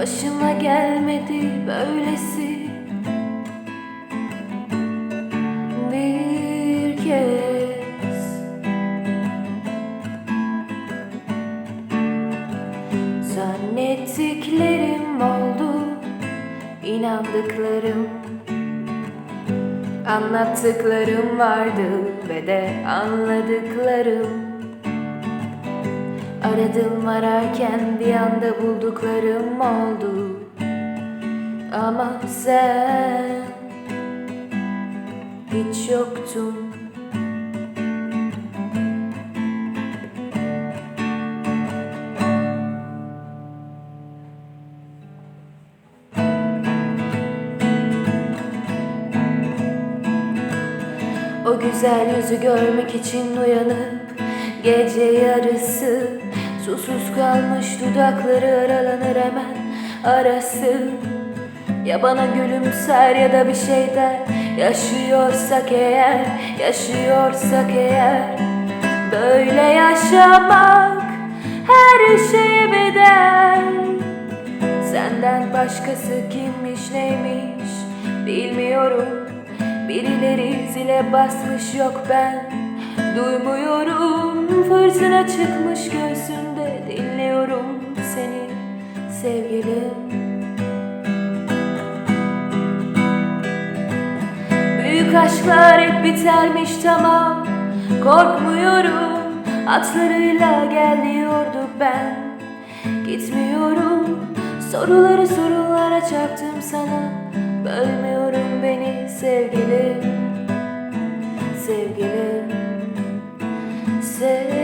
Başıma gelmedi böylesi. Bir kez. Zannettiklerim oldu inandıklarım. Anlattıklarım vardı ve de anladıklarım Aradım ararken bir anda bulduklarım oldu. Ama sen hiç yoktun. O güzel yüzü görmek için uyanıp Gece yarısı Susuz kalmış dudakları aralanır hemen. Arası Ya bana gülümser ya da bir şey der Yaşıyorsak eğer, yaşıyorsak eğer. Böyle yaşamak her şeye bedel. Senden başkası kimmiş neymiş bilmiyorum. Birileri zile basmış yok ben Duymuyorum fırtına çıkmış göğsünde Dinliyorum seni sevgilim. Büyük aşklar hep bitermiş tamam. Korkmuyorum Atlarıyla gel diyorduk ben. Gitmiyorum Soruları sorulara çarptım sana. Bölmüyorum beni Sevgilim say.